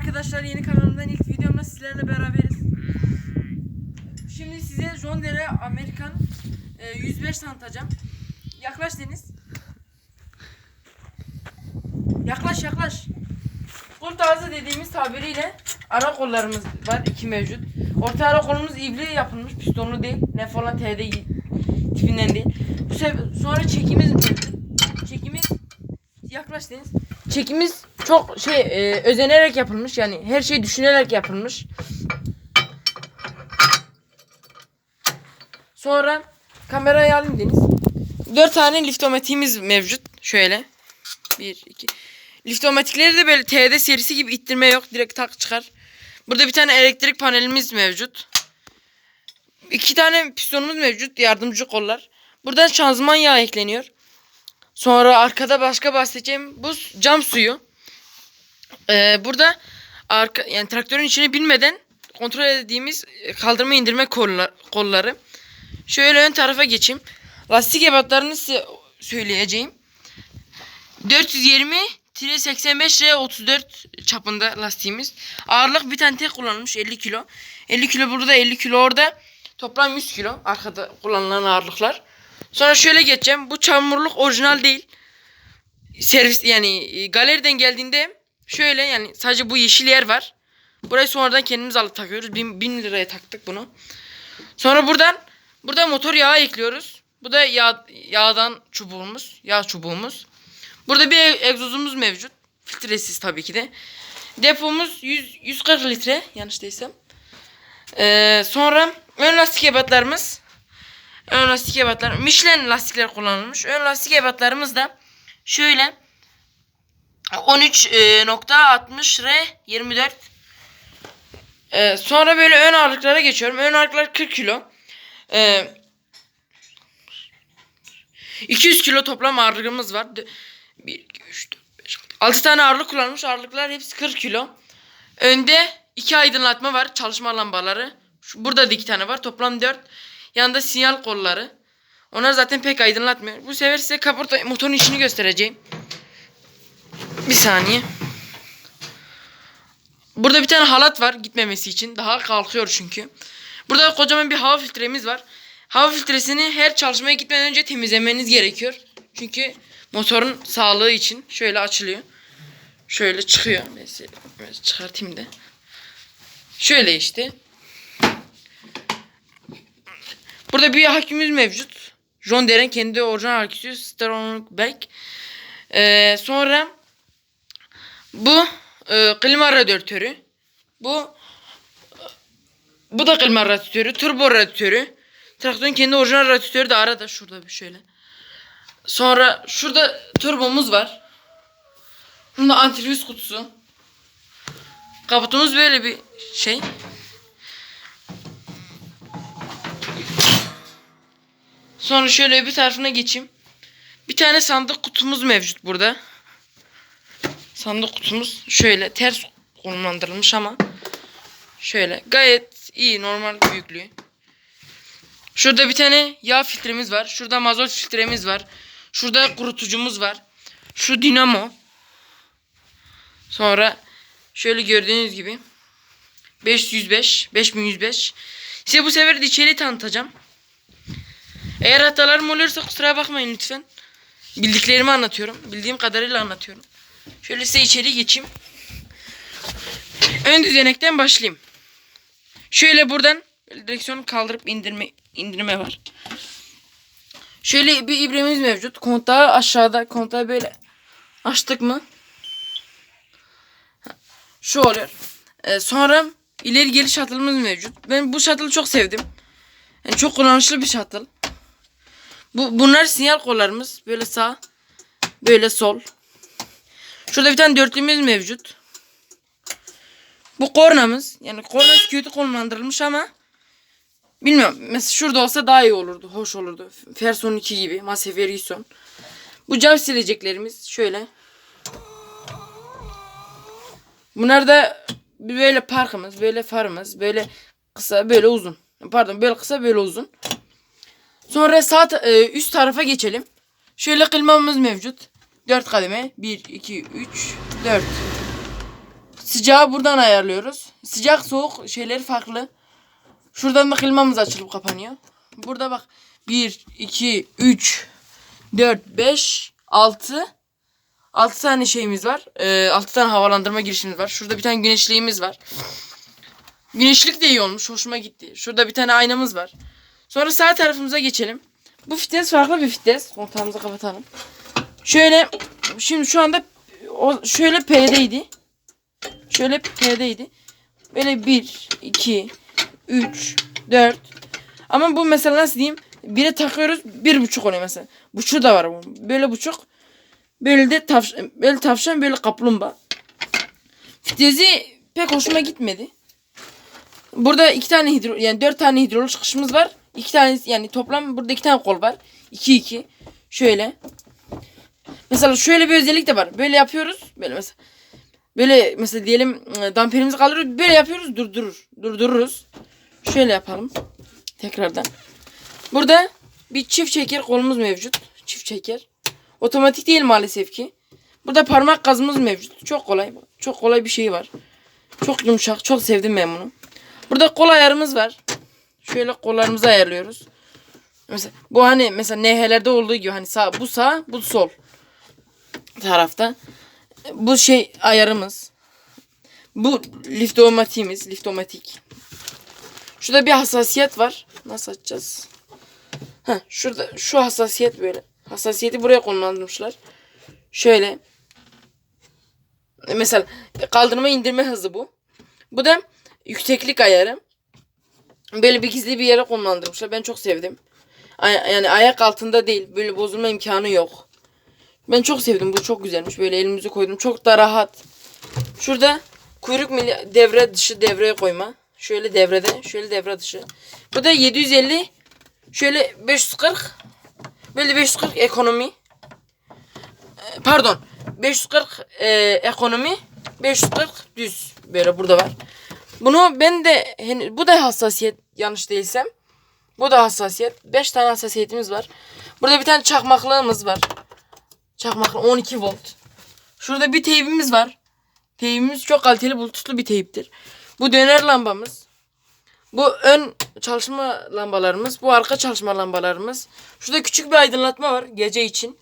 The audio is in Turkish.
arkadaşlar yeni kanalımdan ilk videomda sizlerle beraberiz. Şimdi size John Deere Amerikan e, 105 tanıtacağım. Yaklaş Deniz. Yaklaş yaklaş. Kurt ağzı dediğimiz tabiriyle ara kollarımız var iki mevcut. Orta ara kolumuz ivli yapılmış pistonlu değil. Ne falan TD tipinden değil. Bu sefer sonra çekimiz mevcut. Çekimiz yaklaş Deniz. Çekimiz çok şey e, özenerek yapılmış yani her şey düşünerek yapılmış. Sonra kamerayı alayım Deniz. 4 tane liftomatiğimiz mevcut. Şöyle. 1 2. Liftomatikleri de böyle TD serisi gibi ittirme yok. Direkt tak çıkar. Burada bir tane elektrik panelimiz mevcut. İki tane pistonumuz mevcut. Yardımcı kollar. Buradan şanzıman yağı ekleniyor. Sonra arkada başka bahsedeceğim bu cam suyu. Ee, burada arka yani traktörün içini bilmeden kontrol ettiğimiz e, kaldırma indirme kolla- kolları. Şöyle ön tarafa geçeyim. Lastik ebatlarını size söyleyeceğim. 420 85 R 34 çapında lastiğimiz. Ağırlık bir tane tek kullanılmış 50 kilo. 50 kilo burada 50 kilo orada. Toplam 100 kilo arkada kullanılan ağırlıklar. Sonra şöyle geçeceğim. Bu çamurluk orijinal değil. Servis yani e, galeriden geldiğinde şöyle yani sadece bu yeşil yer var. Burayı sonradan kendimiz alıp takıyoruz. 1000, 1000 liraya taktık bunu. Sonra buradan burada motor yağı ekliyoruz. Bu da yağ, yağdan çubuğumuz. Yağ çubuğumuz. Burada bir egzozumuz mevcut. Filtresiz tabii ki de. Depomuz 100, 140 litre yanlış değilsem. Ee, sonra ön lastik ebatlarımız. Ön lastik ebatlar. Michelin lastikler kullanılmış. Ön lastik ebatlarımız da şöyle 13.60 R 24 Ee, sonra böyle ön ağırlıklara geçiyorum. Ön ağırlıklar 40 kilo. Ee, 200 kilo toplam ağırlığımız var. 1, 2, 3, 4, 5, 6. 6 tane ağırlık kullanmış. Ağırlıklar hepsi 40 kilo. Önde 2 aydınlatma var. Çalışma lambaları. Şu, burada da 2 tane var. Toplam 4. Yanında sinyal kolları. Onlar zaten pek aydınlatmıyor. Bu sefer size kaporta motorun içini göstereceğim. Bir saniye. Burada bir tane halat var gitmemesi için. Daha kalkıyor çünkü. Burada kocaman bir hava filtremiz var. Hava filtresini her çalışmaya gitmeden önce temizlemeniz gerekiyor. Çünkü motorun sağlığı için şöyle açılıyor. Şöyle çıkıyor. Mesela çıkartayım da. Şöyle işte. Burada bir hakimiz mevcut. John Deere'in kendi orijinal aküsü Strongback. Ee, sonra bu e, klima radyatörü. Bu bu da klima radyatörü, turbo radyatörü. Traktörün kendi orijinal radyatörü de arada şurada bir şöyle. Sonra şurada turbomuz var. Bunda antifriz kutusu. Kaputumuz böyle bir şey. Sonra şöyle bir tarafına geçeyim. Bir tane sandık kutumuz mevcut burada. Sandık kutumuz şöyle ters konumlandırılmış ama şöyle gayet iyi normal büyüklüğü. Şurada bir tane yağ filtremiz var. Şurada mazot filtremiz var. Şurada kurutucumuz var. Şu dinamo. Sonra şöyle gördüğünüz gibi 505 5105 Size bu sefer de içeri tanıtacağım. Eğer hatalarım olursa kusura bakmayın lütfen. Bildiklerimi anlatıyorum. Bildiğim kadarıyla anlatıyorum. Şöyle size içeri geçeyim. Ön düzenekten başlayayım. Şöyle buradan direksiyonu kaldırıp indirme indirme var. Şöyle bir ibremiz mevcut. Kontağı aşağıda. Kontağı böyle açtık mı? Şu oluyor. Ee, sonra ileri geri shuttle'ımız mevcut. Ben bu shuttle'ı çok sevdim. Yani çok kullanışlı bir shuttle. Bu bunlar sinyal kollarımız. Böyle sağ, böyle sol. Şurada bir tane dörtlüğümüz mevcut. Bu kornamız. Yani kornası kötü konumlandırılmış ama bilmiyorum. Mesela şurada olsa daha iyi olurdu. Hoş olurdu. Ferson 2 gibi. Massey Ferguson. Bu cam sileceklerimiz şöyle. Bunlar da böyle parkımız, böyle farımız, böyle kısa, böyle uzun. Pardon, böyle kısa, böyle uzun. Sonra sağ e, üst tarafa geçelim. Şöyle kılmamız mevcut. 4 kademe. 1, 2, 3, 4. Sıcağı buradan ayarlıyoruz. Sıcak soğuk şeyleri farklı. Şuradan da klimamız açılıp kapanıyor. Burada bak 1, 2, 3, 4, 5, 6 6 tane şeyimiz var. Ee, 6 tane havalandırma girişimiz var. Şurada bir tane güneşliğimiz var. Güneşlik de iyi olmuş. Hoşuma gitti. Şurada bir tane aynamız var. Sonra sağ tarafımıza geçelim. Bu fites farklı bir fites. Kontağımızı kapatalım. Şöyle şimdi şu anda o şöyle P'deydi. Şöyle P'deydi. Böyle 1, 2, 3, 4. Ama bu mesela nasıl diyeyim? Bire takıyoruz bir buçuk oluyor mesela. Buçuğu da var bu. Böyle buçuk. Böyle de tavşan, böyle tavşan böyle kaplumbağa. Fitezi pek hoşuma gitmedi. Burada iki tane hidro yani dört tane hidrol çıkışımız var. İki tane yani toplam burada iki tane kol var. İki iki. Şöyle. Mesela şöyle bir özellik de var. Böyle yapıyoruz. Böyle mesela. Böyle mesela diyelim e, damperimizi kaldırıyoruz. Böyle yapıyoruz durdurur. Durdururuz. Şöyle yapalım. Tekrardan. Burada bir çift çeker kolumuz mevcut. Çift çeker. Otomatik değil maalesef ki. Burada parmak gazımız mevcut. Çok kolay. Çok kolay bir şey var. Çok yumuşak. Çok sevdim ben bunu. Burada kol ayarımız var. Şöyle kollarımızı ayarlıyoruz. Mesela bu hani mesela NH'lerde olduğu gibi hani sağ bu sağ bu sol tarafta. Bu şey ayarımız. Bu liftomatiğimiz. Liftomatik. Şurada bir hassasiyet var. Nasıl açacağız? Heh, şurada şu hassasiyet böyle. Hassasiyeti buraya konumlandırmışlar. Şöyle. Mesela kaldırma indirme hızı bu. Bu da yükseklik ayarı. Böyle bir gizli bir yere konumlandırmışlar. Ben çok sevdim. Yani ayak altında değil. Böyle bozulma imkanı yok. Ben çok sevdim. Bu çok güzelmiş. Böyle elimizi koydum. Çok da rahat. Şurada kuyruk devre dışı devreye koyma. Şöyle devrede, şöyle devre dışı. Bu da 750 şöyle 540 böyle 540 ekonomi. Ee, Pardon. 540 e, ekonomi, 540 düz. Böyle burada var. Bunu ben de bu da hassasiyet yanlış değilsem. Bu da hassasiyet. 5 tane hassasiyetimiz var. Burada bir tane çakmaklığımız var. Çakmaklı 12 volt. Şurada bir teybimiz var. Teybimiz çok kaliteli bluetoothlu bir teyptir. Bu döner lambamız. Bu ön çalışma lambalarımız. Bu arka çalışma lambalarımız. Şurada küçük bir aydınlatma var gece için.